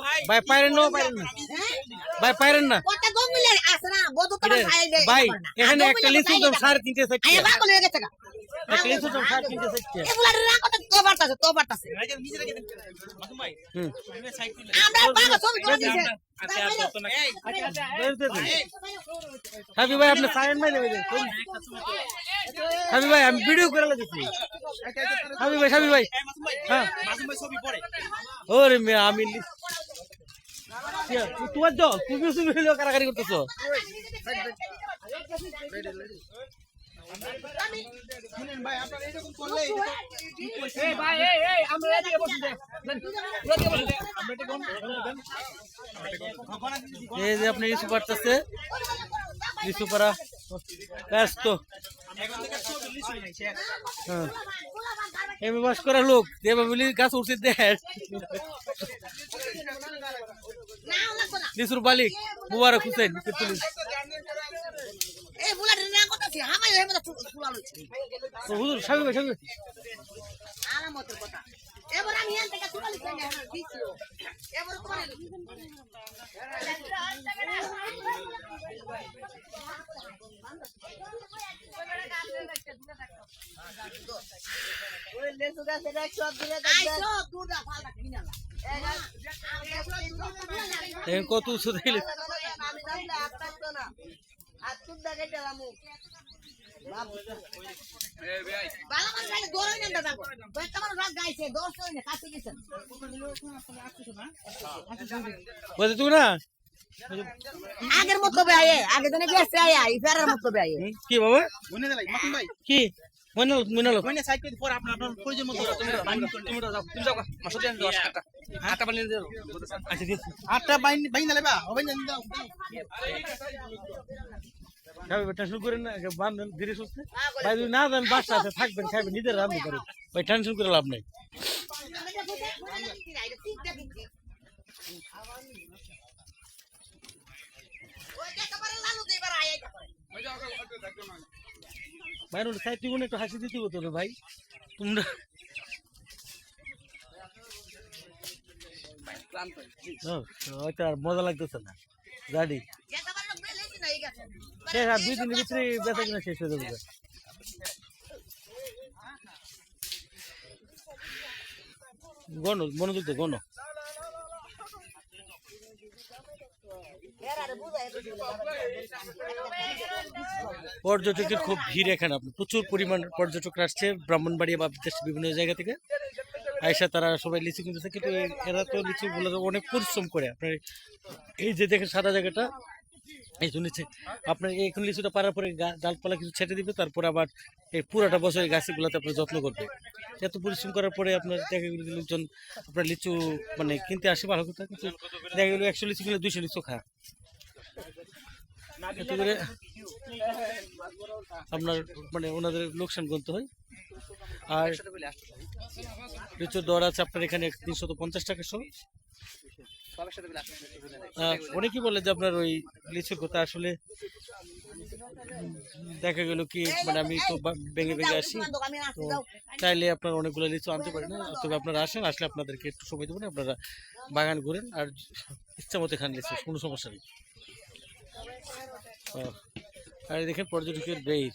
ভাই ভাই পাইরেন না হ্যাঁ ভাই পাইরেন না ভাই এখানে একটা লিচু দাম সাড়ে তিনটে একটা লিচু দাম সাড়ে তিনটে আচ্ছা আচ্ছা। হাবি ভাই আপনি সাইন মাই দেবেন হাবি ভাই আমি ভিডিও করে লাগেছি হাবি ভাই হাবি ভাই। হ্যাঁ। ওরে মে আমি তোমার দল তুমি তুমি কারাকারি করতেছো। এই যে আপনি লিচু পাড়তেছে লিচু পাড়া ব্যস্ত। নিয়েছে হ্যাঁ বাস করা লোক দেবা বলি গাছ উঠছে দেখ। না লাগবে না লিচুর মালিক মুবারক হুসেন হুজুর সাবি ভাই সাবি আলামতের কথা। এবার আমি এখান থেকে ফুলা লইছে এবার তোমার আইসো দুটা ফালটা কিনা না এখন কত উঁচু দিলে ভালো মানুষ আগে দৌড়াই না দাদা কয়েকটা মানুষ রাত গাইছে দৌড় চলে না তুমি না? আগের মতো আগে দিনে গেছে আয়া ইফারের মতো আয়ে। কি বাবা? কি? হলো মনে হলো মনে সাইড করে পরে আপনার আপনার প্রয়োজন মতো তুমি তুমি যাও তুমি যাও মাসুদ দেন দশ টাকা আটা বানিয়ে দাও আচ্ছা ঠিক আটটা বাইন বাইন লেবা হবে না দাও খাবে টেনশন করেন না বান্ধেন ধীরে সুস্থে। ভাই যদি না দেন বাসা আছে থাকবেন খাবেন নিজের রান্না করেন। ভাই টেনশন করে লাভ নেই। ওটা সাইড দিগুন একটু হাসি দিতে হতো ভাই। তোমরা মজা লাগতেছে না। গাড়ি দুই দিনের ভিতরে বেচা কিনা শেষ হয়ে যাবে। গণ, মনোযোগ গণ। পর্যটকের খুব ভিড় এখানে আপনি। প্রচুর পরিমাণ পর্যটক আসছে, ব্রাহ্মণবাড়িয়া বা দেশের বিভিন্ন জায়গা থেকে। আয়সা তারা সবাই লিচু কিনতেছে, কিন্তু এরা তো লিচু গুলো অনেক পরিশ্রম করে। আপনার এই যে দেখেন সাদা জায়গাটা, এই শুনেছে আপনার এখন লিচুটা পারার পরে ডালপালা কিছু ছেটে দিবে, তারপর আবার এই পুরাটা বছর গাছগুলোতে আপনার যত্ন করবে। এত পরিশ্রম করার পরে আপনার দেখা গেলো লোকজন আপনার লিচু মানে কিনতে আসে ভালো কথা, কিন্তু দেখা গেলো একশো লিচু কিনলে দুইশো লিচু খা করে আপনার মানে ওনাদের লোকসান গুনতে হয়। আর লিচুর দর আছে আপনার এখানে তিনশো পঞ্চাশ টাকা সহ। অনেকেই বলে যে আপনার ওই লিচুর কথা, আসলে দেখা গেল কি মানে আমি তো ভেঙে ভেঙে আসি, তো চাইলে আপনার অনেকগুলো লিচু আনতে পারি না তবে আপনারা আসেন, আসলে আপনাদেরকে একটু সময় দেবেন, আপনারা বাগান ঘুরেন, আর ইচ্ছা মতো খান লিচু, কোনো সমস্যা নেই। আর দেখেন পর্যটকের বের